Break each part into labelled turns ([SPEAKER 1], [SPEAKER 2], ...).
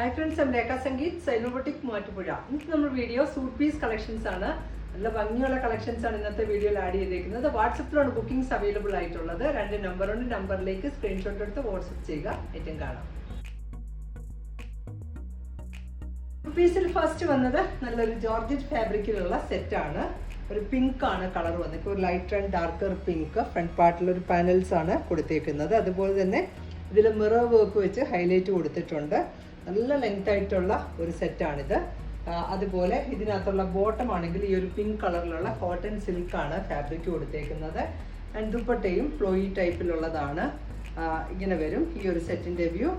[SPEAKER 1] Hi friends M Rekha Sangeeth സൈനോബോട്ടിക് Mattupuzha ഇന്ന് നമ്മൾ video suit piece collections ആണ്. നല്ല ഭംഗിയുള്ള കളക്ഷൻസ് ആണ് ഇന്നത്തെ വീഡിയോയിൽ ആഡ് ചെയ്തേക്കുന്നത്. വാട്സപ്പിലാണ് ബുക്കിംഗ്സ് അവൈലബിൾ ആയിട്ടുള്ളത്. രണ്ട് നമ്പറുണ്ട് നമ്പറിലേക്ക് സ്ക്രീൻഷോട്ട് എടുത്ത് വാട്സപ്പ് ചെയ്യുക. ഏറ്റവും കാണാം. പീസിൽ ഫസ്റ്റ് വന്നത് നല്ലൊരു ജോർജറ്റ് ഫാബ്രിക്കിലുള്ള സെറ്റ് ആണ്. ഒരു പിങ്ക് ആണ് കളർ വന്നത്. ഒരു light and darker pink front പാർട്ടിൽ ഒരു പാനൽസ് ആണ് കൊടുത്തേക്കുന്നത്. അതുപോലെ തന്നെ ഇതിൽ മിറർ വർക്ക് വെച്ച് ഹൈലൈറ്റ് കൊടുത്തിട്ടുണ്ട്. നല്ല ലെങ്ത് ആയിട്ടുള്ള ഒരു സെറ്റാണിത് അതുപോലെ ഇതിനകത്തുള്ള ബോട്ടം ആണെങ്കിൽ ഈ ഒരു പിങ്ക് കളറിലുള്ള കോട്ടൺ സിൽക്ക് ആണ് ഫാബ്രിക് കൊടുത്തേക്കുന്നത്. ആൻഡ് ദുപ്പട്ടയും ഫ്ലോയി ടൈപ്പിലുള്ളതാണ് ഇങ്ങനെ വരും ഈ ഒരു സെറ്റിന്റെ വ്യൂ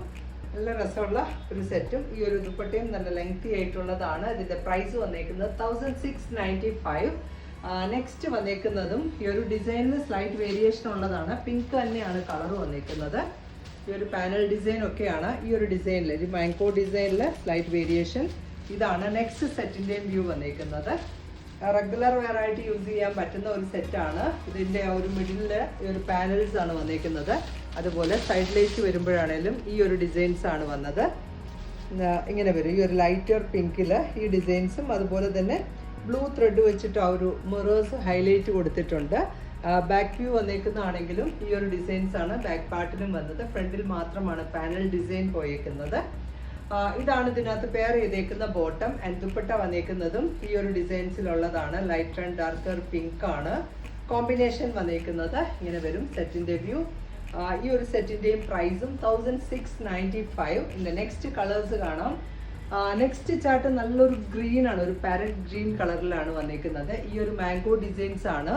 [SPEAKER 1] നല്ല രസമുള്ള ഒരു സെറ്റും ഈ ഒരു ദുപ്പട്ടയും നല്ല ലെങ്തി ആയിട്ടുള്ളതാണ്. ഇതിന്റെ പ്രൈസ് വന്നേക്കുന്നത് thousand six ninety five next വന്നേക്കുന്നതും ഈ ഒരു ഡിസൈനിൽ സ്ലൈറ്റ് വേരിയേഷൻ ഉള്ളതാണ്. പിങ്ക് തന്നെയാണ് കളർ വന്നേക്കുന്നത്. ഈ ഒരു പാനൽ ഡിസൈൻ ഒക്കെയാണ് ഈ ഒരു ഡിസൈനിൽ ഒരു മാങ്കോ ഡിസൈനിൽ സ്ലൈറ്റ് വേരിയേഷൻ ഇതാണ് നെക്സ്റ്റ് സെറ്റിന്റെയും വ്യൂ വന്നേക്കുന്നത്. റെഗുലർ ആയിട്ട് യൂസ് ചെയ്യാൻ പറ്റുന്ന ഒരു സെറ്റാണ് ഇതിന്റെ ഒരു മിഡിലിൽ ഈ ഒരു പാനൽസ് ആണ് വന്നേക്കുന്നത്. അതുപോലെ സൈഡിലേക്ക് വരുമ്പോഴാണേലും ഈ ഒരു ഡിസൈൻസ് ആണ് വന്നത്. ഇങ്ങനെ വരും. ഈ ഒരു ലൈറ്റർ പിങ്കിൽ ഈ ഡിസൈൻസും അതുപോലെ തന്നെ ബ്ലൂ ത്രെഡ് വെച്ചിട്ട് ആ ഒരു മിറേഴ്സ് ഹൈലൈറ്റ് കൊടുത്തിട്ടുണ്ട്. ബാക്ക് വ്യൂ വന്നേക്കുന്നതാണെങ്കിലും ഈ ഒരു ഡിസൈൻസ് ആണ് ബാക്ക് പാർട്ടിലും വന്നത്. ഫ്രണ്ടിൽ മാത്രമാണ് പാനൽ ഡിസൈൻ പോയേക്കുന്നത്. ഇതാണ് ഇതിനകത്ത് പെയർ ചെയ്തേക്കുന്ന ബോട്ടം ആൻഡ് ദുപ്പട്ട വന്നേക്കുന്നതും ഈ ഒരു ഡിസൈൻസിലുള്ളതാണ് ലൈറ്റ് ആൻഡ് ഡാർക്കർ പിങ്ക് ആണ് കോമ്പിനേഷൻ വന്നേക്കുന്നത്. ഇങ്ങനെ വരും സെറ്റിന്റെ വ്യൂ ഈ ഒരു സെറ്റിന്റെയും പ്രൈസും തൗസൻഡ് സിക്സ് നയന്റി ഫൈവ് ഇതിന്റെ നെക്സ്റ്റ് കളേഴ്സ് കാണാം. നെക്സ്റ്റ് ചാർട്ട് നല്ലൊരു ഗ്രീൻ ആണ്. ഒരു പാരറ്റ് ഗ്രീൻ കളറിലാണ് വന്നേക്കുന്നത്. ഈ ഒരു മാംഗോ ഡിസൈൻസ് ആണ്.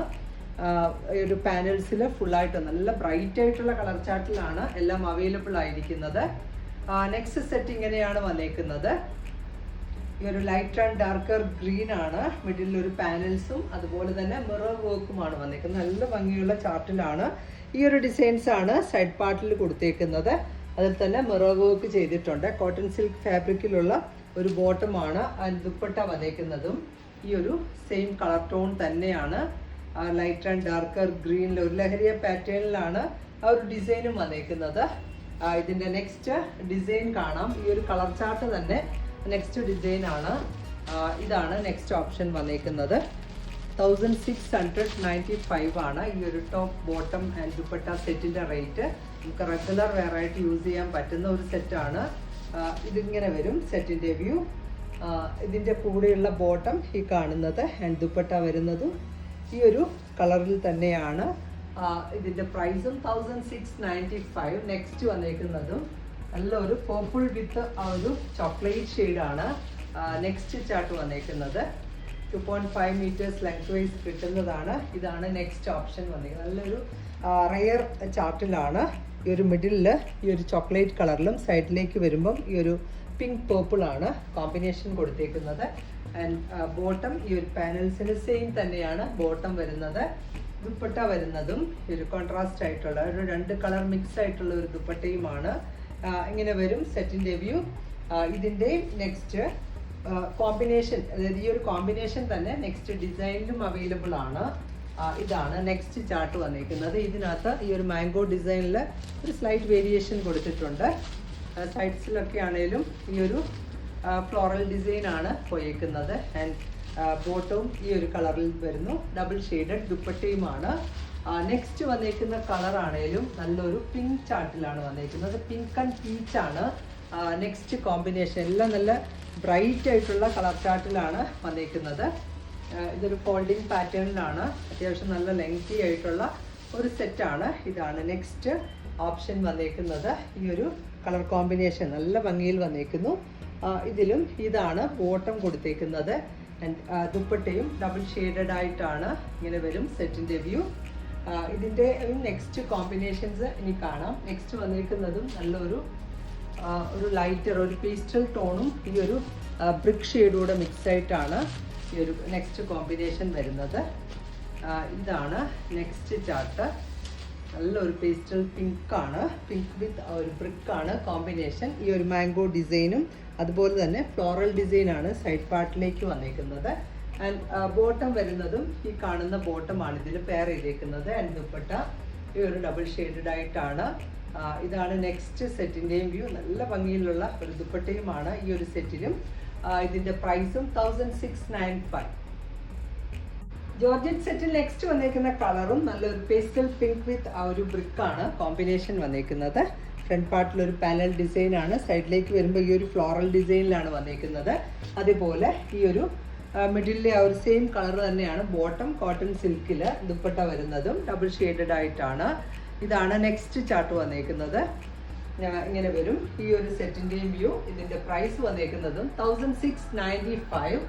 [SPEAKER 1] ഒരു പാനൽസിൽ ഫുള്ളായിട്ട് നല്ല ബ്രൈറ്റ് ആയിട്ടുള്ള കളർ ചാർട്ടിലാണ് എല്ലാം അവൈലബിൾ ആയിരിക്കുന്നത്. നെക്സ്റ്റ് സെറ്റ് ഇങ്ങനെയാണ് വന്നേക്കുന്നത്. ഈ ഒരു ലൈറ്റ് ആൻഡ് ഡാർക്കർ ഗ്രീൻ ആണ്. മിഡിലിൽ ഒരു പാനൽസും അതുപോലെ തന്നെ മിറർ വർക്കുമാണ് വന്നേക്കുന്നത്. നല്ല ഭംഗിയുള്ള ചാർട്ടിലാണ് ഈ ഒരു ഡിസൈൻസ് ആണ് സൈഡ് പാർട്ടിൽ കൊടുത്തേക്കുന്നത്. അതിൽ തന്നെ മിറർ വർക്ക് ചെയ്തിട്ടുണ്ട്. കോട്ടൺ സിൽക്ക് ഫാബ്രിക്കിലുള്ള ഒരു ബോട്ടമാണ് ദുപ്പട്ട വന്നേക്കുന്നതും ഈ ഒരു സെയിം കളർ ടോൺ തന്നെയാണ്. ലൈറ്റ് ആൻഡ് ഡാർക്കർ ഗ്രീനിൽ ഒരു ലഹരിയ പാറ്റേണിലാണ് ആ ഒരു ഡിസൈനും വന്നേക്കുന്നത്. ഇതിന്റെ നെക്സ്റ്റ് ഡിസൈൻ കാണാം. ഈ ഒരു കളർ ചാർട്ട് തന്നെ നെക്സ്റ്റ് ഡിസൈൻ ആണ്. ഇതാണ് നെക്സ്റ്റ് ഓപ്ഷൻ വന്നേക്കുന്നത്. Thousand six hundred ninety five ആണ്. ഈ ഒരു ടോപ്പ് ബോട്ടം ആൻഡ് ദുപ്പട്ട സെറ്റിന്റെ റേറ്റ് നമുക്ക് റെഗുലർ വെയറായിട്ട് യൂസ് ചെയ്യാൻ പറ്റുന്ന ഒരു സെറ്റാണ് ഇതിങ്ങനെ വരും സെറ്റിന്റെ വ്യൂ ഇതിന്റെ കൂടെയുള്ള ബോട്ടം ഈ കാണുന്നത് ആൻഡ് ദുപ്പട്ട വരുന്നതും ഈ ഒരു കളറിൽ തന്നെയാണ് ഇതിന്റെ പ്രൈസും thousand six ninety five next വന്നേക്കുന്നതും. നല്ലൊരു പേർപ്പിൾ വിത്ത് ആ ഒരു ചോക്ലേറ്റ് ഷെയ്ഡാണ് നെക്സ്റ്റ് ചാർട്ട് വന്നേക്കുന്നത്. Two point five metres lengthwise കിട്ടുന്നതാണ്. ഇതാണ് നെക്സ്റ്റ് ഓപ്ഷൻ വന്നിരിക്കുന്നത് നല്ലൊരു റയർ ചാർട്ടിലാണ് ഈ ഒരു മിഡിലിൽ ഈ ഒരു ചോക്ലേറ്റ് കളറിലും സൈഡിലേക്ക് വരുമ്പം ഈ ഒരു പിങ്ക് പേർപ്പിളാണ് കോമ്പിനേഷൻ കൊടുത്തേക്കുന്നത്. ആൻഡ് ബോട്ടം ഈ ഒരു പാനൽസിന് സെയിം തന്നെയാണ് ബോട്ടം വരുന്നത്. ദുപ്പട്ട വരുന്നതും ഒരു കോൺട്രാസ്റ്റ് ആയിട്ടുള്ള ഒരു രണ്ട് കളർ മിക്സ് ആയിട്ടുള്ള ഒരു ദുപ്പട്ടയുമാണ്. ഇങ്ങനെ വരും സെറ്റിന്റെ വ്യൂ ഇതിന്റെ നെക്സ്റ്റ് കോമ്പിനേഷൻ അതായത് ഈ ഒരു കോമ്പിനേഷൻ തന്നെ നെക്സ്റ്റ് ഡിസൈനിലും അവൈലബിൾ ആണ്. ഇതാണ് നെക്സ്റ്റ് ചാർട്ട് വന്നിരിക്കുന്നത് ഇതിനകത്ത് ഈ ഒരു മാംഗോ ഡിസൈനിൽ ഒരു സ്ലൈറ്റ് വേരിയേഷൻ കൊടുത്തിട്ടുണ്ട്. സൈഡ്സിലൊക്കെ ആണെങ്കിലും ഈ ഒരു ഫ്ലോറൽ ഡിസൈൻ ആണ് പോയേക്കുന്നത്. ആൻഡ് ബോട്ടവും ഈ ഒരു കളറിൽ വരുന്നു. ഡബിൾ ഷെയ്ഡഡ് ദുപ്പട്ടയുമാണ് നെക്സ്റ്റ് വന്നേക്കുന്ന കളർ ആണേലും നല്ലൊരു പിങ്ക് ചാർട്ടിലാണ് വന്നേക്കുന്നത്. പിങ്ക് ആൻഡ് പീച്ച് ആണ്. നെക്സ്റ്റ് കോമ്പിനേഷൻ എല്ലാം നല്ല ബ്രൈറ്റ് ആയിട്ടുള്ള കളർ ചാർട്ടിലാണ് വന്നേക്കുന്നത്. ഇതൊരു ഫോൾഡിങ് പാറ്റേണിലാണ് അത്യാവശ്യം നല്ല ലെങ്തി ആയിട്ടുള്ള ഒരു സെറ്റാണ് ഇതാണ് നെക്സ്റ്റ് ഓപ്ഷൻ വന്നേക്കുന്നത്. ഈ ഒരു കളർ കോമ്പിനേഷൻ നല്ല ഭംഗിയിൽ വന്നേക്കുന്നു. ഇതിലും ഇതാണ് ബോട്ടം കൊടുത്തേക്കുന്നത്. ദുപ്പട്ടയും ഡബിൾ ഷെയ്ഡഡ് ആയിട്ടാണ് ഇങ്ങനെ വരും സെറ്റിന്റെ വ്യൂ. ഇതിന്റെ നെക്സ്റ്റ് കോമ്പിനേഷൻസ് ഇനി കാണാം. നെക്സ്റ്റ് വന്നിരിക്കുന്നതും നല്ലൊരു ഒരു ലൈറ്റർ ഒരു പേസ്റ്റൽ ടോണും ഈ ഒരു ബ്രിക്ക് ഷെയ്ഡൂടെ മിക്സ് ആയിട്ടാണ് ഈ ഒരു നെക്സ്റ്റ് കോമ്പിനേഷൻ വരുന്നത്. ഇതാണ് നെക്സ്റ്റ് ചാർട്ട് നല്ലൊരു പേസ്റ്റൽ പിങ്ക് ആണ്. പിങ്ക് വിത്ത് ഒരു ബ്രിക്ക് ആണ് കോമ്പിനേഷൻ ഈ ഒരു മാംഗോ ഡിസൈനും അതുപോലെ തന്നെ ഫ്ലോറൽ ഡിസൈൻ ആണ് സൈഡ് പാർട്ടിലേക്ക് വന്നേക്കുന്നത്. ആൻഡ് ബോട്ടം വരുന്നതും ഈ കാണുന്ന ബോട്ടമാണ് ഇതിൽ പെയർ ചെയ്തേക്കുന്നത്. ആൻഡ് ദുപ്പട്ട ഈ ഒരു ഡബിൾ ഷെയ്ഡഡ് ആയിട്ടാണ്. ഇതാണ് നെക്സ്റ്റ് സെറ്റിന്റെയും വ്യൂ നല്ല ഭംഗിയിലുള്ള ഒരു ദുപ്പട്ടയുമാണ് ഈ ഒരു സെറ്റിലും ഇതിന്റെ പ്രൈസും thousand six nine five georgette സെറ്റിൽ നെക്സ്റ്റ് വന്നേക്കുന്ന കളറും നല്ലൊരു പേസ്റ്റൽ പിങ്ക് വിത്ത് ആ ഒരു ബ്രിക്കാണ് കോമ്പിനേഷൻ വന്നേക്കുന്നത്. ഫ്രണ്ട് പാർട്ടിൽ ഒരു പാനൽ ഡിസൈൻ ആണ് സൈഡിലേക്ക് വരുമ്പോൾ ഈ ഒരു ഫ്ലോറൽ ഡിസൈനിലാണ് വന്നിരിക്കുന്നത് അതുപോലെ ഈ ഒരു മിഡിലെ ആ ഒരു സെയിം കളർ തന്നെയാണ് ബോട്ടം കോട്ടൺ സിൽക്കിൽ ദുപ്പട്ട വരുന്നതും ഡബിൾ ഷെയ്ഡഡ് ആയിട്ടാണ്. ഇതാണ് നെക്സ്റ്റ് ചാർട്ട് വന്നേക്കുന്നത്. ഇങ്ങനെ വരും. ഈ ഒരു സെറ്റിന്റെയും വ്യൂ ഇതിന്റെ price വന്നേക്കുന്നതും thousand six ninety five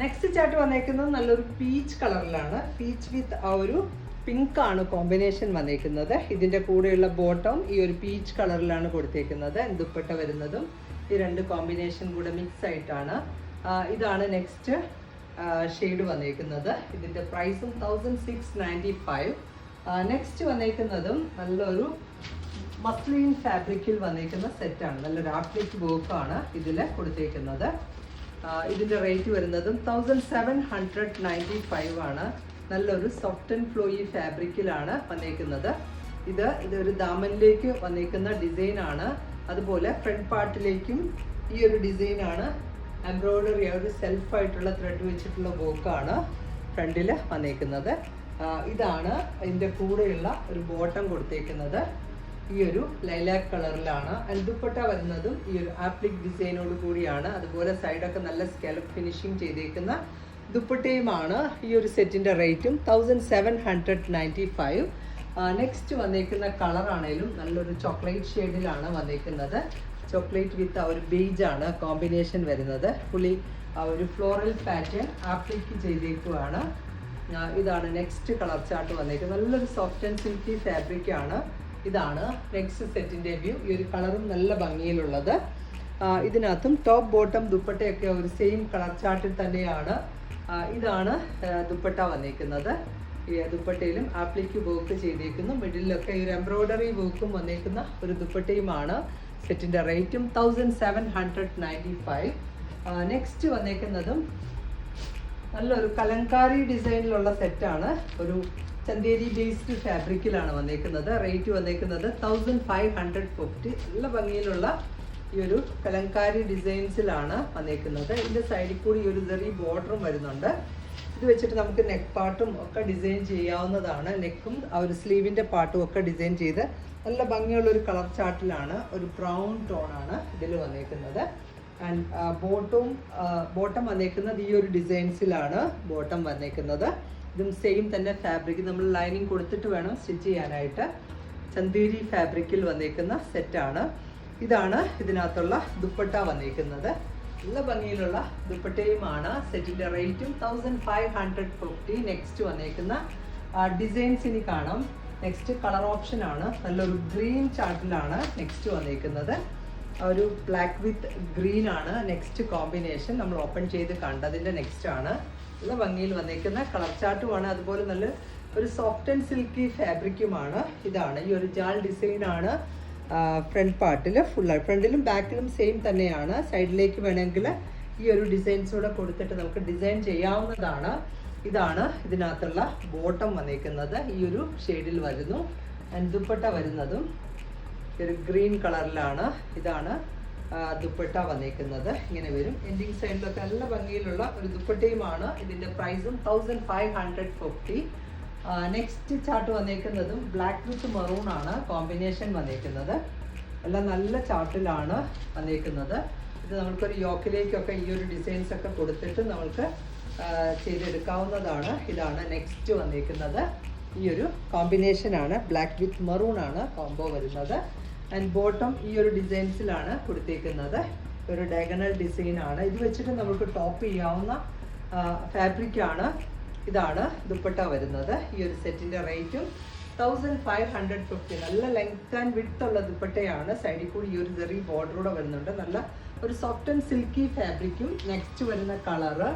[SPEAKER 1] next chart വന്നേക്കുന്നത് നല്ലൊരു പീച്ച് കളറിലാണ്. പീച്ച് വിത്ത് ആ ഒരു പിങ്ക് ആണ് കോമ്പിനേഷൻ വന്നിരിക്കുന്നത്. ഇതിന്റെ കൂടെയുള്ള ബോട്ടം ഈ ഒരു പീച്ച് കളറിലാണ് കൊടുത്തേക്കുന്നത്. ദുപ്പട്ട വരുന്നതും ഈ രണ്ട് കോമ്പിനേഷൻ കൂടെ മിക്സ് ആയിട്ടാണ്. ഇതാണ് നെക്സ്റ്റ് ഷെയ്ഡ് വന്നിരിക്കുന്നത്. ഇതിന്റെ പ്രൈസും thousand six ninety five next വന്നിരിക്കുന്നതും നല്ലൊരു മസ്ലിൻ ഫാബ്രിക്കിൽ വന്നിരിക്കുന്ന സെറ്റാണ് നല്ലൊരു ആപ്ലിക് വർക്കാണ് ഇതിൽ കൊടുത്തേക്കുന്നത്. ഇതിന്റെ റേറ്റ് വരുന്നതും thousand seven hundred ninety five ആണ്. നല്ലൊരു സോഫ്റ്റ് ആൻഡ് ഫ്ലോയി ഫാബ്രിക്കിലാണ് വന്നേക്കുന്നത്. ഇത് ഇതൊരു ദാമനിലേക്ക് വന്നേക്കുന്ന ഡിസൈൻ ആണ് അതുപോലെ ഫ്രണ്ട് പാർട്ടിലേക്കും ഈ ഒരു ഡിസൈൻ ആണ് എംബ്രോയിഡറി ഒരു സെൽഫായിട്ടുള്ള ത്രെഡ് വെച്ചിട്ടുള്ള വർക്കാണ് ഫ്രണ്ടിൽ വന്നേക്കുന്നത്. ഇതാണ് ഇതിന്റെ കൂടെയുള്ള ഒരു ബോട്ടം കൊടുത്തേക്കുന്നത്. ഈ ഒരു ലൈലാക്ക് കളറിലാണ്. ദുപ്പട്ട വരുന്നതും ഈ ഒരു ആപ്ലിക് ഡിസൈനോട് കൂടിയാണ്. അതുപോലെ സൈഡൊക്കെ നല്ല സ്കെലപ്പ് ഫിനിഷിങ് ചെയ്തേക്കുന്ന ദുപ്പട്ടയുമാണ് ഈ ഒരു സെറ്റിന്റെ റേറ്റും thousand seven hundred ninety five next വന്നേക്കുന്ന കളർ ആണേലും നല്ലൊരു ചോക്ലേറ്റ് ഷെയ്ഡിലാണ് വന്നേക്കുന്നത്. ചോക്ലേറ്റ് വിത്ത് ഒരു ബീജ് ആണ് കോമ്പിനേഷൻ വരുന്നത്. പുളി ഒരു ഫ്ലോറൽ പാറ്റേൺ ആപ്ലിക്ക് ചെയ്തേക്കുവാണ്. ഇതാണ് നെക്സ്റ്റ് കളർ ചാർട്ട് വന്നേക്കുന്നത്. നല്ലൊരു സോഫ്റ്റ് ആൻഡ് സിൽക്കി ഫാബ്രിക് ആണ്. ഇതാണ് നെക്സ്റ്റ് സെറ്റിന്റെ വ്യൂ ഈ ഒരു കളറും നല്ല ഭംഗിയിലുള്ളത്. ഇതിനകത്തും ടോപ്പ് ബോട്ടം ദുപ്പട്ടയൊക്കെ ഒരു സെയിം കളർ ചാർട്ടിൽ തന്നെയാണ് ഇതാണ് ദുപ്പട്ട വന്നേക്കുന്നത്. ഈ ദുപ്പട്ടയിലും ആപ്ലിക്ക് വർക്ക് ചെയ്തേക്കുന്നു. മിഡിലൊക്കെ ഈ ഒരു എംബ്രോയിഡറി വർക്കും വന്നേക്കുന്ന ഒരു ദുപ്പട്ടയുമാണ്. സെറ്റിന്റെ റേറ്റും thousand seven hundred ninety five. Next വന്നേക്കുന്നതും നല്ലൊരു കലങ്കാരി ഡിസൈനിലുള്ള സെറ്റാണ്. ഒരു ചന്തേരി ബേസ്ഡ് ഫാബ്രിക്കിലാണ് വന്നേക്കുന്നത്. റേറ്റ് വന്നേക്കുന്നത് തൗസൻഡ് ഫൈവ് ഹൺഡ്രഡ് ഫിഫ്റ്റി. നല്ല ഭംഗിയിലുള്ള ഈ ഒരു കലങ്കാരി ഡിസൈൻസിലാണ് വന്നേക്കുന്നത്. ഇതിന്റെ സൈഡിൽ കൂടി ഈ ഒരു ചെറിയ ബോർഡറും വരുന്നുണ്ട്. ഇത് വെച്ചിട്ട് നമുക്ക് നെക്ക് പാർട്ടും ഒക്കെ ഡിസൈൻ ചെയ്യാവുന്നതാണ്. നെക്കും ആ ഒരു സ്ലീവിന്റെ പാർട്ടും ഒക്കെ ഡിസൈൻ ചെയ്ത് നല്ല ഭംഗിയുള്ള ഒരു കളർ ചാർട്ടിലാണ് ഒരു ബ്രൗൺ ടോണാണ് ഇതിൽ വന്നേക്കുന്നത്. ആൻഡ് ബോട്ടവും ബോട്ടം വന്നേക്കുന്നത് ഈ ഒരു ഡിസൈൻസിലാണ് ബോട്ടം വന്നേക്കുന്നത്. ഇതും സെയിം തന്നെ ഫാബ്രിക് നമ്മൾ ലൈനിങ് കൊടുത്തിട്ട് വേണം സ്റ്റിച്ച് ചെയ്യാനായിട്ട്. ചന്തീരി ഫാബ്രിക്കിൽ വന്നേക്കുന്ന സെറ്റാണ് ഇതാണ് ഇതിനകത്തുള്ള ദുപ്പട്ട വന്നിരിക്കുന്നത്. നല്ല ഭംഗിയിലുള്ള ദുപ്പട്ടയുമാണ്. സെറ്റിന്റെ റേറ്റും thousand five hundred fifty next വന്നിരിക്കുന്ന ഡിസൈൻസ് ഇനി കാണാം. നെക്സ്റ്റ് കളർ ഓപ്ഷൻ ആണ്. നല്ലൊരു ഗ്രീൻ ചാർട്ടിലാണ് നെക്സ്റ്റ് വന്നിരിക്കുന്നത്. ഒരു ബ്ലാക്ക് വിത്ത് ഗ്രീൻ ആണ് നെക്സ്റ്റ് കോമ്പിനേഷൻ നമ്മൾ ഓപ്പൺ ചെയ്ത് കണ്ടതിന്റെ നെക്സ്റ്റ് ആണ്. നല്ല ഭംഗിയിൽ വന്നിരിക്കുന്ന കളർ ചാർട്ടുമാണ് അതുപോലെ നല്ല ഒരു സോഫ്റ്റ് ആൻഡ് സിൽക്കി ഫാബ്രിക്കുമാണ് ഇതാണ്. ഈ ഒരു ജാൾ ഡിസൈൻ ആണ്. ഫ്രണ്ട് പാർട്ടിൽ ഫുൾ ഫ്രണ്ടിലും ബാക്കിലും സെയിം തന്നെയാണ്. സൈഡിലേക്ക് വേണമെങ്കിൽ ഈ ഒരു ഡിസൈൻസ് കൂടെ കൊടുത്തിട്ട് നമുക്ക് ഡിസൈൻ ചെയ്യാവുന്നതാണ്. ഇതാണ് ഇതിനകത്തുള്ള ബോട്ടം വന്നേക്കുന്നത്. ഈ ഒരു ഷെയ്ഡിൽ വരുന്നു. ദുപ്പട്ട വരുന്നതും ഒരു ഗ്രീൻ കളറിലാണ് ഇതാണ് ദുപ്പട്ട വന്നേക്കുന്നത്. ഇങ്ങനെ വരും. എൻഡിങ് സൈഡിലൊക്കെ നല്ല ഭംഗിയിലുള്ള ഒരു ദുപ്പട്ടയുമാണ്. ഇതിന്റെ പ്രൈസും thousand five hundred fifty next chart വന്നേക്കുന്നതും black with maroon ആണ് കോമ്പിനേഷൻ വന്നേക്കുന്നത്. എല്ലാം നല്ല ചാർട്ടിലാണ് വന്നേക്കുന്നത്. ഇത് നമുക്കൊരു യോക്കിലേക്കൊക്കെ ഈ ഒരു ഡിസൈൻസ് ഒക്കെ കൊടുത്തിട്ട് നമുക്ക് ചെയ്തെടുക്കാവുന്നതാണ്. ഇതാണ് നെക്സ്റ്റ് വന്നേക്കുന്നത്. ഈ ഒരു കോമ്പിനേഷൻ ആണ് ബ്ലാക്ക് വിത്ത് മെറൂൺ ആണ് കോംബോ വരുന്നത്. ആൻഡ് ബോട്ടം ഈ ഒരു ഡിസൈൻസിലാണ് കൊടുത്തേക്കുന്നത്. ഒരു ഡയഗണൽ ഡിസൈൻ ആണ്. ഇത് വെച്ചിട്ട് നമുക്ക് ടോപ്പ് ചെയ്യാവുന്ന ഫാബ്രിക് ആണ്. ഇതാണ് ദുപ്പട്ട വരുന്നത്. ഈ ഒരു സെറ്റിന്റെ റേറ്റും തൗസൻഡ് ഫൈവ് ഹൺഡ്രഡ് ഫിഫ്റ്റി നല്ല ലെങ്ത് ആൻഡ് വിഡ്ത്ത് ഉള്ള ദുപ്പട്ടയാണ്. സൈഡിൽ കൂടി ഈ ഒരു ചെറിയ ബോർഡറൂടെ വരുന്നുണ്ട്. നല്ല ഒരു സോഫ്റ്റ് ആൻഡ് സിൽക്കി ഫാബ്രിക്കും നെക്സ്റ്റ് വരുന്ന കളറ്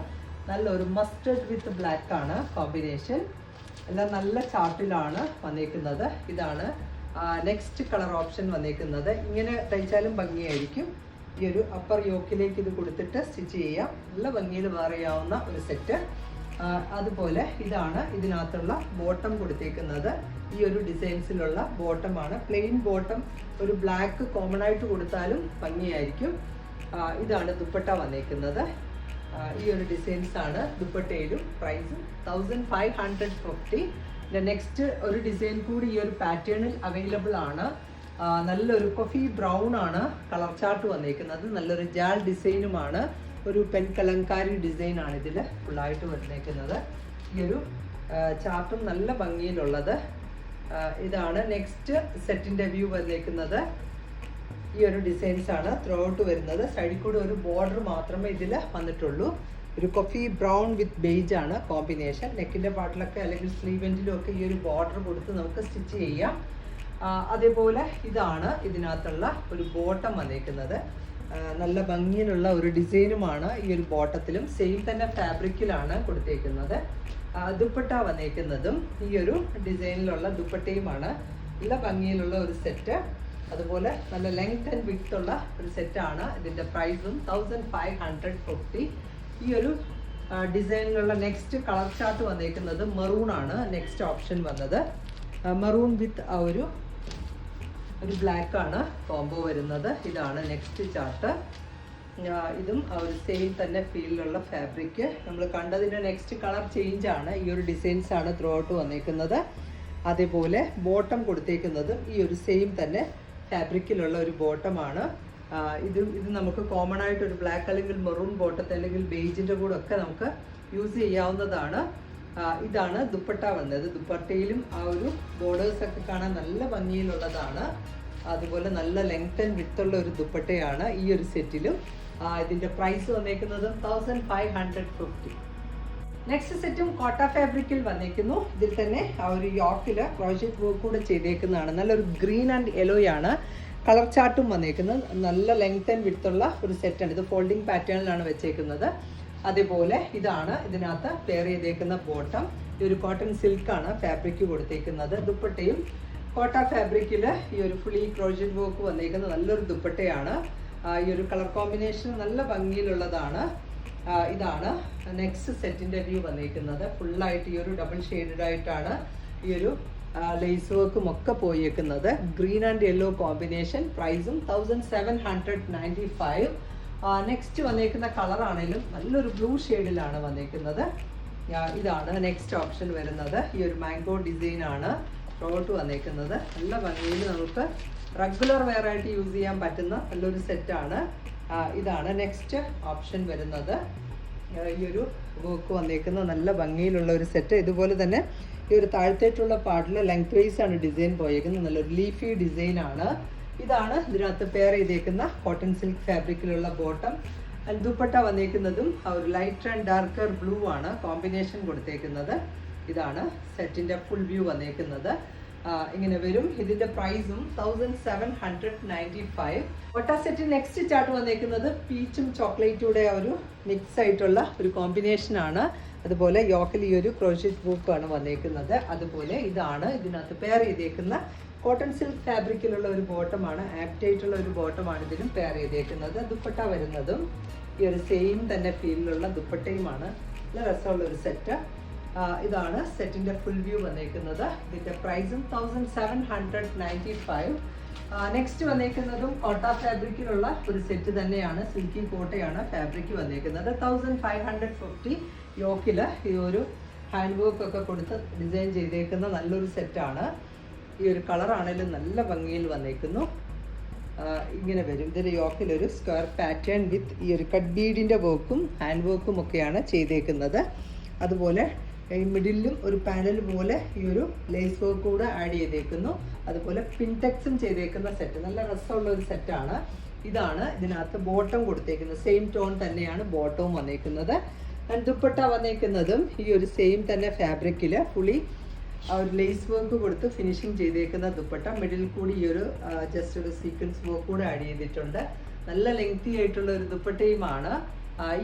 [SPEAKER 1] നല്ല ഒരു മസ്റ്റർഡ് വിത്ത് ബ്ലാക്ക് ആണ് കോമ്പിനേഷൻ എല്ലാം നല്ല ചാർട്ടിലാണ് വന്നേക്കുന്നത്. ഇതാണ് നെക്സ്റ്റ് കളർ ഓപ്ഷൻ വന്നേക്കുന്നത്. ഇങ്ങനെ തയ്ച്ചാലും ഭംഗിയായിരിക്കും. ഈ ഒരു അപ്പർ യോക്കിലേക്ക് ഇത് കൊടുത്തിട്ട് സ്റ്റിച്ച് ചെയ്യാം. നല്ല ഭംഗിയിൽ വേറെയാവുന്ന ഒരു സെറ്റ് അതുപോലെ ഇതാണ് ഇതിനകത്തുള്ള ബോട്ടം കൊടുത്തേക്കുന്നത്. ഈ ഒരു ഡിസൈൻസിലുള്ള ബോട്ടമാണ് പ്ലെയിൻ ബോട്ടം ഒരു ബ്ലാക്ക് കോമൺ ആയിട്ട് കൊടുത്താലും ഭംഗിയായിരിക്കും. ഇതാണ് ദുപ്പട്ട വന്നേക്കുന്നത്. ഈ ഒരു ഡിസൈൻസ് ആണ് ദുപ്പട്ടയിലും price thousand five hundred fifty next ഒരു ഡിസൈൻ കൂടി ഈ ഒരു പാറ്റേണിൽ അവൈലബിൾ ആണ്. നല്ലൊരു കൊഫി ബ്രൗൺ ആണ്. കളർ ചാർട്ട് വന്നേക്കുന്നത്. നല്ലൊരു ജാൽ ഡിസൈനുമാണ് ഒരു പെൻ കലങ്കാരി ഡിസൈൻ ആണ് ഇതിൽ ഫുള്ളായിട്ട് വന്നേക്കുന്നത് ഈ ഒരു ചാർട്ടും നല്ല ഭംഗിയിലുള്ളത്. ഇതാണ് നെക്സ്റ്റ് സെറ്റിന്റെ വ്യൂ വന്നേക്കുന്നത് ഈ ഒരു ഡിസൈൻസ് ആണ് ത്രൂ ഔട്ട് വരുന്നത്. സൈഡിൽ കൂടെ ഒരു ബോർഡർ മാത്രമേ ഇതിൽ വന്നിട്ടുള്ളൂ. ഒരു കൊഫി ബ്രൗൺ വിത്ത് ബെയ്ജ് ആണ് കോമ്പിനേഷൻ നെക്കിന്റെ പാട്ടിലൊക്കെ അല്ലെങ്കിൽ സ്ലീവെന്റിലും ഒക്കെ ഈ ഒരു ബോർഡർ കൊടുത്ത് നമുക്ക് സ്റ്റിച്ച് ചെയ്യാം. അതേപോലെ ഇതാണ് ഇതിനകത്തുള്ള ഒരു ബോട്ടം വന്നേക്കുന്നത് നല്ല ഭംഗിയിലുള്ള ഒരു ഡിസൈനുമാണ് ഈ ഒരു ബോട്ടത്തിലും സെയിം തന്നെ ഫാബ്രിക്കിലാണ് കൊടുത്തേക്കുന്നത്. ദുപ്പട്ട വന്നേക്കുന്നതും ഈ ഒരു ഡിസൈനിലുള്ള ദുപ്പട്ടയുമാണ്. നല്ല ഭംഗിയിലുള്ള ഒരു സെറ്റ്. അതുപോലെ നല്ല ലെങ്ത് ആൻഡ് വിഡ്ത്ത് ഉള്ള ഒരു സെറ്റാണ് ഇതിന്റെ പ്രൈസും തൗസൻഡ് ഫൈവ് ഹൺഡ്രഡ് ഫിഫ്റ്റി ഈ ഒരു ഡിസൈനിലുള്ള നെക്സ്റ്റ് കളർ ചാർട്ട് വന്നേക്കുന്നത് മെറൂൺ ആണ്. നെക്സ്റ്റ് ഓപ്ഷൻ വന്നത്. മെറൂൺ വിത്ത് ആ ഒരു ഒരു ബ്ലാക്ക് ആണ് കോംബോ വരുന്നത്. ഇതാണ് നെക്സ്റ്റ് ചാർട്ട് ഇതും ഒരു സെയിം തന്നെ ഫീലിലുള്ള ഫാബ്രിക് നമ്മൾ കണ്ടതിന്റെ നെക്സ്റ്റ് കളർ ചേഞ്ച് ആണ്. ഈ ഒരു ഡിസൈൻസ് ആണ് ത്രൂ ഔട്ട് വന്നേക്കുന്നത്. അതേപോലെ ബോട്ടം കൊടുത്തേക്കുന്നതും ഈ ഒരു സെയിം തന്നെ ഫാബ്രിക്കിലുള്ള ഒരു ബോട്ടമാണ് ഇത് ഇത് നമുക്ക് കോമൺ ആയിട്ട് ഒരു ബ്ലാക്ക് അല്ലെങ്കിൽ മെറൂൺ ബോട്ടത്തെ അല്ലെങ്കിൽ ബേജിന്റെ കൂടെ ഒക്കെ നമുക്ക് യൂസ് ചെയ്യാവുന്നതാണ്. ഇതാണ് ദുപ്പട്ട വന്നത്. ദുപ്പട്ടയിലും ആ ഒരു ബോർഡേഴ്സ് ഒക്കെ കാണാൻ നല്ല ഭംഗിയിലുള്ളതാണ്. അതുപോലെ നല്ല ലെങ്ത് ആൻഡ് വിത്ത് ഉള്ള ഒരു ദുപ്പട്ടയാണ് ഈ ഒരു സെറ്റിലും ഇതിന്റെ പ്രൈസ് വന്നേക്കുന്നത് thousand five hundred fifty next സെറ്റും കോട്ട ഫാബ്രിക്കിൽ വന്നേക്കുന്നു. ഇതിൽ തന്നെ ആ ഒരു യോക്കിൽ ക്രോഷറ്റ് വർക്ക് കൂടെ ചെയ്തേക്കുന്നതാണ്. നല്ലൊരു ഗ്രീൻ ആൻഡ് യെല്ലോ ആണ്. കളർ ചാർട്ടും വന്നേക്കുന്നത്. നല്ല ലെങ്ത് ആൻഡ് വിഡ്ത്ത് ഉള്ള ഒരു സെറ്റാണ് ഇത് ഫോൾഡിംഗ് പാറ്റേണിലാണ് വെച്ചേക്കുന്നത്. അതേപോലെ ഇതാണ് ഇതിനകത്ത് പെയർ ചെയ്തേക്കുന്ന ബോട്ടം ഈ ഒരു കോട്ടൺ സിൽക്കാണ് ഫാബ്രിക് കൊടുത്തേക്കുന്നത്. ദുപ്പട്ടയും കോട്ട ഫാബ്രിക്കിൽ ഈ ഒരു ഫുള്ളി ക്രോഷറ്റ് വർക്ക് വന്നേക്കുന്ന നല്ലൊരു ദുപ്പട്ടയാണ്. ഈ ഒരു കളർ കോമ്പിനേഷൻ നല്ല ഭംഗിയിലുള്ളതാണ്. ഇതാണ് നെക്സ്റ്റ് സെറ്റിന്റെ വ്യൂ വന്നേക്കുന്നത്. ഫുള്ളായിട്ട് ഈ ഒരു ഡബിൾ ഷെയ്ഡഡ് ആയിട്ടാണ് ഈ ഒരു ലേസ് വർക്കും ഒക്കെ പോയേക്കുന്നത്. ഗ്രീൻ ആൻഡ് യെല്ലോ കോമ്പിനേഷൻ പ്രൈസും thousand seven hundred ninety five next വന്നേക്കുന്ന കളർ ആണെങ്കിലും നല്ലൊരു ബ്ലൂ ഷെയ്ഡിലാണ് വന്നേക്കുന്നത്. ഇതാണ് നെക്സ്റ്റ് ഓപ്ഷൻ വരുന്നത്. ഈ ഒരു മാംഗോ ഡിസൈൻ ആണ് റോട്ട് വന്നേക്കുന്നത്. നല്ല ഭംഗിയിൽ നമുക്ക് റെഗുലർ വെയർ ആയിട്ട് യൂസ് ചെയ്യാൻ പറ്റുന്ന നല്ലൊരു സെറ്റാണ് ഇതാണ് നെക്സ്റ്റ് ഓപ്ഷൻ വരുന്നത്. ഈ ഒരു വർക്ക് വന്നേക്കുന്ന നല്ല ഭംഗിയിലുള്ള ഒരു സെറ്റ് ഇതുപോലെ തന്നെ ഈ ഒരു താഴത്തേറ്റുള്ള പാർട്ടിൽ ലെങ്ത് വൈസ് ആണ് ഡിസൈൻ പോയേക്കുന്നത്. നല്ലൊരു ലീഫി ഡിസൈൻ ആണ്. ഇതാണ് ഇതിനകത്ത് പെയർ ചെയ്തേക്കുന്ന കോട്ടൺ സിൽക്ക് ഫാബ്രിക്കിലുള്ള ബോട്ടം ദുപ്പട്ട വന്നേക്കുന്നതും ഒരു ലൈറ്റ് ആൻഡ് ഡാർക്കർ ബ്ലൂ ആണ് കോമ്പിനേഷൻ കൊടുത്തേക്കുന്നത്. ഇതാണ് സെറ്റിന്റെ ഫുൾ വ്യൂ വന്നേക്കുന്നത്. ഇങ്ങനെ വരും. ഇതിന്റെ പ്രൈസും thousand seven hundred ninety five ഒട്ട സെറ്റ് നെക്സ്റ്റ് ചാർട്ട് വന്നേക്കുന്നത് പീച്ചും ചോക്ലേറ്റുടെ ഒരു മിക്സ് ആയിട്ടുള്ള ഒരു കോമ്പിനേഷൻ ആണ്. അതുപോലെ ഈ ഒരു ക്രോഷറ്റ് ബുക്കാണ് വന്നേക്കുന്നത്. അതുപോലെ ഇതാണ് ഇതിനകത്ത് പെയർ ചെയ്തേക്കുന്ന കോട്ടൺ സിൽക്ക് ഫാബ്രിക്കിലുള്ള ഒരു ബോട്ടമാണ്. ആക്റ്റായിട്ടുള്ള ഒരു ബോട്ടമാണ് ഇതിനും പെയർ ചെയ്തേക്കുന്നത്. ദുപ്പട്ട വരുന്നതും ഈ ഒരു സെയിം തന്നെ ഫീലിലുള്ള ദുപ്പട്ടയുമാണ്. നല്ല രസമുള്ള ഒരു സെറ്റ് ഇതാണ് സെറ്റിന്റെ ഫുൾ വ്യൂ വന്നേക്കുന്നത്. ഇതിന്റെ പ്രൈസും thousand seven hundred ninety five next വന്നേക്കുന്നതും Kota ഫാബ്രിക്കിലുള്ള ഒരു സെറ്റ് തന്നെയാണ്. സിൽക്കി കോട്ടയാണ് ഫാബ്രിക് വന്നേക്കുന്നത്. തൗസൻഡ് ഫൈവ് ഹൺഡ്രഡ് ഫിഫ്റ്റി യോക്കിൽ ഈ ഒരു ഹാൻഡ് വർക്ക് ഒക്കെ കൊടുത്ത് ഡിസൈൻ ചെയ്തേക്കുന്ന നല്ലൊരു സെറ്റാണ് ഈ ഒരു കളർ ആണെങ്കിലും നല്ല ഭംഗിയിൽ വന്നേക്കുന്നു. ഇങ്ങനെ വരും. ഇതിന്റെ യോക്കിലൊരു സ്ക്വയർ പാറ്റേൺ വിത്ത് ഈ ഒരു കട്ട് ബീഡിന്റെ വർക്കും ഹാൻഡ് വർക്കും ഒക്കെയാണ് ചെയ്തേക്കുന്നത്. അതുപോലെ ഈ മിഡിലും ഒരു പാനൽ പോലെ ഈ ഒരു ലേസ് വർക്ക് കൂടെ ആഡ് ചെയ്തേക്കുന്നു. അതുപോലെ പിൻടെക്സും ചെയ്തേക്കുന്ന സെറ്റ് നല്ല രസമുള്ള ഒരു സെറ്റാണ് ഇതാണ് ഇതിനകത്ത് ബോട്ടം കൊടുത്തേക്കുന്നത്. സെയിം ടോൺ തന്നെയാണ് ബോട്ടവും വന്നേക്കുന്നത്. ദുപ്പട്ട വന്നേക്കുന്നതും ഈ ഒരു സെയിം തന്നെ ഫാബ്രിക്കിൽ ഫുള്ളി ആ ഒരു ലേസ് വർക്ക് കൊടുത്ത് ഫിനിഷിങ് ചെയ്തേക്കുന്ന ദുപ്പട്ട. മിഡിൽ കൂടി ഈ ഒരു ജസ്റ്റ് ഒരു സീക്വൻസ് വർക്ക് കൂടെ ആഡ് ചെയ്തിട്ടുണ്ട്. നല്ല ലെങ്തി ആയിട്ടുള്ള ഒരു ദുപ്പട്ടയുമാണ്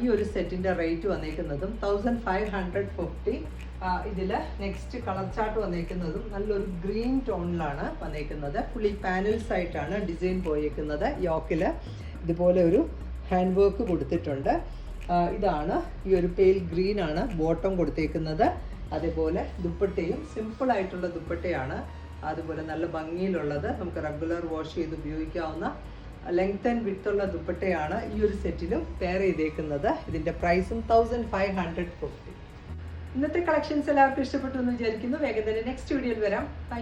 [SPEAKER 1] ഈ ഒരു സെറ്റിന്റെ റേറ്റ് വന്നേക്കുന്നതും. തൗസൻഡ് ഫൈവ് ഹൺഡ്രഡ് ഫിഫ്റ്റി ഇതിൽ നെക്സ്റ്റ് കളർ ചാർട്ട് വന്നേക്കുന്നതും. നല്ലൊരു ഗ്രീൻ ടോണിലാണ് വന്നേക്കുന്നത്. ഫുള്ളി പാനൽസ് ആയിട്ടാണ് ഡിസൈൻ പോയേക്കുന്നത് യോക്കിൽ ഇതുപോലെ ഒരു ഹാൻഡ് വർക്ക് കൊടുത്തിട്ടുണ്ട് ഇതാണ് ഈ ഒരു പെയിൽ ഗ്രീൻ ആണ് ബോട്ടം കൊടുത്തേക്കുന്നത്. അതേപോലെ ദുപ്പട്ടയും സിമ്പിൾ ആയിട്ടുള്ള ദുപ്പട്ടയാണ്. അതുപോലെ നല്ല ഭംഗിയിലുള്ളത്. നമുക്ക് റെഗുലർ വാഷ് ചെയ്ത് ഉപയോഗിക്കാവുന്ന ലെങ്ത് ആൻഡ് വിത്ത് ഉള്ള ദുപ്പട്ടയാണ് ഈ ഒരു സെറ്റിലും പെയർ ചെയ്തേക്കുന്നത്. ഇതിന്റെ പ്രൈസും തൗസൻഡ് ഫൈവ് ഹൺഡ്രഡ് ഫിഫ്റ്റി ഇന്നത്തെ കളക്ഷൻസ് എല്ലാവർക്കും ഇഷ്ടപ്പെട്ടു എന്ന് വിചാരിക്കുന്നു. വേഗം തന്നെ നെക്സ്റ്റ് വീഡിയോയിൽ വരാം. ബൈ